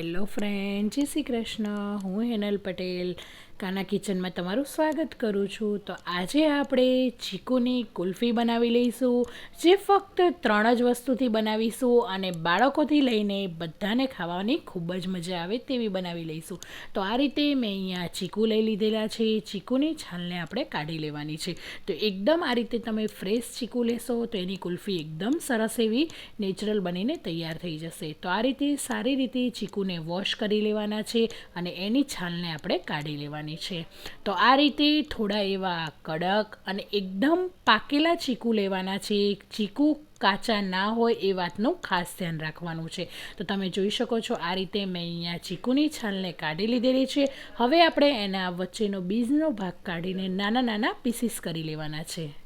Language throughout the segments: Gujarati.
હેલો ફ્રેન્ડ જય શ્રી કૃષ્ણ. હું હેનલ પટેલ. કાના કિચનમાં તમારું સ્વાગત કરું છું. તો આજે આપણે ચીકુની કુલ્ફી બનાવી લઈશું, જે ફક્ત ત્રણ જ વસ્તુથી બનાવીશું અને બાળકોથી લઈને બધાને ખાવાની ખૂબ જ મજા આવે તેવી બનાવી લઈશું. તો આ રીતે મેં અહીંયા ચીકુ લઈ લીધેલા છે, ચીકુની છાલને આપણે કાઢી લેવાની છે. તો એકદમ આ રીતે તમે ફ્રેશ ચીકુ લેશો તો એની કુલ્ફી એકદમ સરસ એવી નેચરલ બનીને તૈયાર થઈ જશે. તો આ રીતે સારી રીતે ચીકુને વોશ કરી લેવાના છે અને એની છાલને આપણે કાઢી લેવાની છે. તો આ રીતે થોડા એવા કડક અને એકદમ પાકેલા ચીકુ લેવાના છે. ચીકુ કાચા ના હોય એ વાતનું ખાસ ધ્યાન રાખવાનું છે. તો તમે જોઈ શકો છો આ રીતે મેં અહીંયા ચીકુની છાલને કાઢી લીધેલી છે. હવે આપણે એના વચ્ચેનો બીજનો ભાગ કાઢીને નાના નાના પીસીસ કરી લેવાના છે.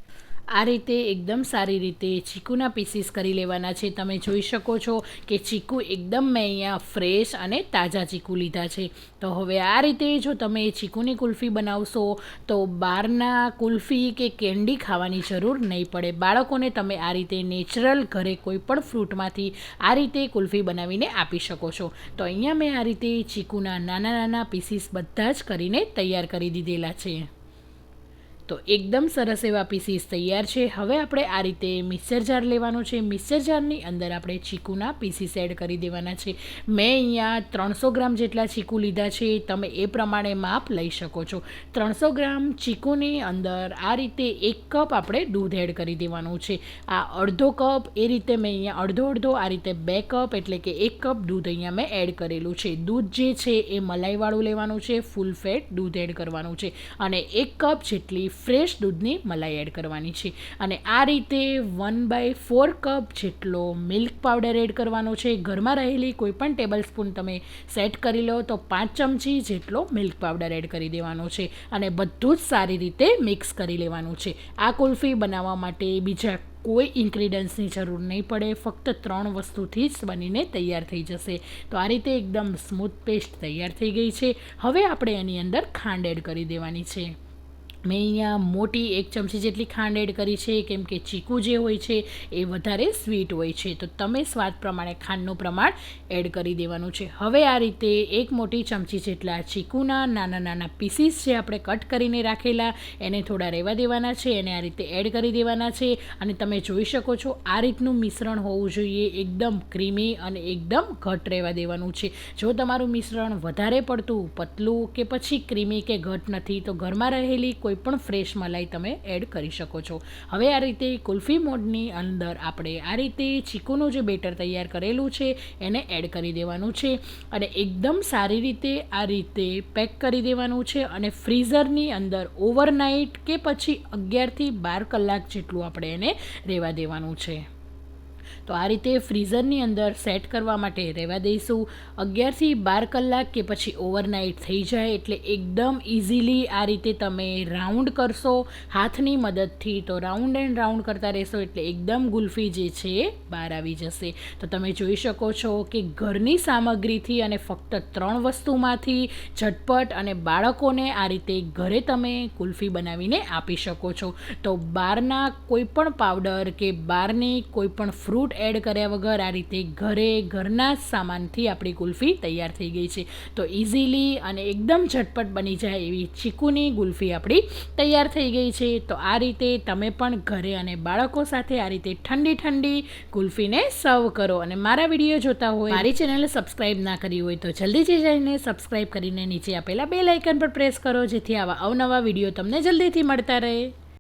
આ રીતે એકદમ સારી રીતે ચીકુના પીસીસ કરી લેવાના છે. તમે જોઈ શકો છો કે ચીકુ એકદમ મેં અહીંયા ફ્રેશ અને તાજા ચીકુ લીધા છે. તો હવે આ રીતે જો તમે ચીકુની કુલ્ફી બનાવશો, તો બહારના કુલ્ફી કે કેન્ડી ખાવાની જરૂર નહીં પડે. બાળકોને તમે આ રીતે નેચરલ ઘરે કોઈ પણ ફ્રૂટમાંથી આ રીતે કુલ્ફી બનાવીને આપી શકો છો. તો અહીંયા મેં આ રીતે ચીકુના નાના નાના પીસીસ બધા જ કરીને તૈયાર કરી દીધેલા છે. તો એકદમ સરસ એવા પીસીસ તૈયાર છે. હવે આપણે આ રીતે મિક્સર જાર લેવાનો છે. મિક્સર જારની અંદર આપણે ચીકુના પીસીસ એડ કરી દેવાના છે. મેં અહીંયા ત્રણસો ગ્રામ જેટલા ચીકુ લીધા છે. તમે એ પ્રમાણે માપ લઈ શકો છો. ત્રણસો ગ્રામ ચીકુની અંદર આ રીતે એક કપ આપણે દૂધ એડ કરી દેવાનું છે. આ અડધો કપ એ રીતે મેં અહીંયા અડધો અડધો આ રીતે બે કપ એટલે કે એક કપ દૂધ અહીંયા મેં એડ કરેલું છે. દૂધ જે છે એ મલાઈવાળું લેવાનું છે. ફૂલ ફેટ દૂધ એડ કરવાનું છે. અને એક કપ જેટલી ફ્રેશ દૂધની મલાઈ એડ કરવાની છે. અને આ રીતે વન બાય ફોર કપ જેટલો મિલ્ક પાવડર એડ કરવાનો છે. ઘરમાં રહેલી કોઈપણ ટેબલ સ્પૂન તમે સેટ કરી લો તો પાંચ ચમચી જેટલો મિલ્ક પાવડર એડ કરી દેવાનો છે. અને બધું જ સારી રીતે મિક્સ કરી લેવાનું છે. આ કુલ્ફી બનાવવા માટે બીજા કોઈ ઇન્ગ્રીડિયન્ટ્સની જરૂર નહીં પડે. ફક્ત ત્રણ વસ્તુથી જ બનીને તૈયાર થઈ જશે. તો આ રીતે એકદમ સ્મૂથ પેસ્ટ તૈયાર થઈ ગઈ છે. હવે આપણે એની અંદર ખાંડ એડ કરી દેવાની છે. મેં અહીંયા મોટી એક ચમચી જેટલી ખાંડ એડ કરી છે, કેમ કે ચીકુ જે હોય છે એ વધારે સ્વીટ હોય છે. તો તમે સ્વાદ પ્રમાણે ખાંડનું પ્રમાણ એડ કરી દેવાનું છે. હવે આ રીતે એક મોટી ચમચી જેટલા ચીકુના નાના નાના પીસીસ છે આપણે કટ કરીને રાખેલા, એને થોડા રહેવા દેવાના છે, એને આ રીતે એડ કરી દેવાના છે. અને તમે જોઈ શકો છો, આ રીતનું મિશ્રણ હોવું જોઈએ, એકદમ ક્રીમી અને એકદમ ઘટ રહેવા દેવાનું છે. જો તમારું મિશ્રણ વધારે પડતું, પતલું કે પછી ક્રીમી કે ઘટ નથી, તો ઘરમાં રહેલી કોઈ કોઈ પણ ફ્રેશ મલાઈ તમે એડ કરી શકો છો. હવે આ રીતે કુલ્ફી મોડની અંદર આપણે આ રીતે ચીકુનું જે બેટર તૈયાર કરેલું છે, એને એડ કરી દેવાનું છે અને એકદમ સારી રીતે આ રીતે પેક કરી દેવાનું છે અને ફ્રીઝરની અંદર ઓવરનાઇટ કે પછી અગિયારથી બાર કલાક જેટલું આપણે એને રહેવા દેવાનું છે. તો આ રીતે ફ્રીઝરની અંદર સેટ કરવા માટે રહેવા દઈશું. અગિયારથી બાર કલાક કે પછી ઓવરનાઇટ થઈ જાય એટલે એકદમ ઇઝીલી આ રીતે તમે રાઉન્ડ કરશો હાથની મદદથી. તો રાઉન્ડ એન્ડ રાઉન્ડ કરતા રહેશો એટલે એકદમ ગુલ્ફી જે છે બહાર આવી જશે. તો તમે જોઈ શકો છો કે ઘરની સામગ્રીથી અને ફક્ત ત્રણ વસ્તુમાંથી ઝટપટ અને બાળકોને આ રીતે ઘરે તમે કુલ્ફી બનાવીને આપી શકો છો. તો બહારના કોઈપણ પાવડર કે બહારની કોઈપણ ફ્રૂટ એડ કર્યા વગર આ રીતે ઘરે ઘરના જ સામાનથી આપણી કુલ્ફી તૈયાર થઈ ગઈ છે. તો ઇઝીલી અને એકદમ ઝટપટ બની જાય એવી ચીકુની કુલ્ફી આપણી તૈયાર થઈ ગઈ છે. તો આ રીતે તમે પણ ઘરે અને બાળકો સાથે આ રીતે ઠંડી ઠંડી કુલ્ફીને સર્વ કરો. અને મારા વીડિયો જોતા હોય, મારી ચેનલ સબસ્ક્રાઈબ ના કરી હોય તો જલ્દીથી જઈને સબસ્ક્રાઈબ કરીને નીચે આપેલા બે લાઇકન પર પ્રેસ કરો, જેથી આવા અવનવા વીડિયો તમને જલ્દીથી મળતા રહે.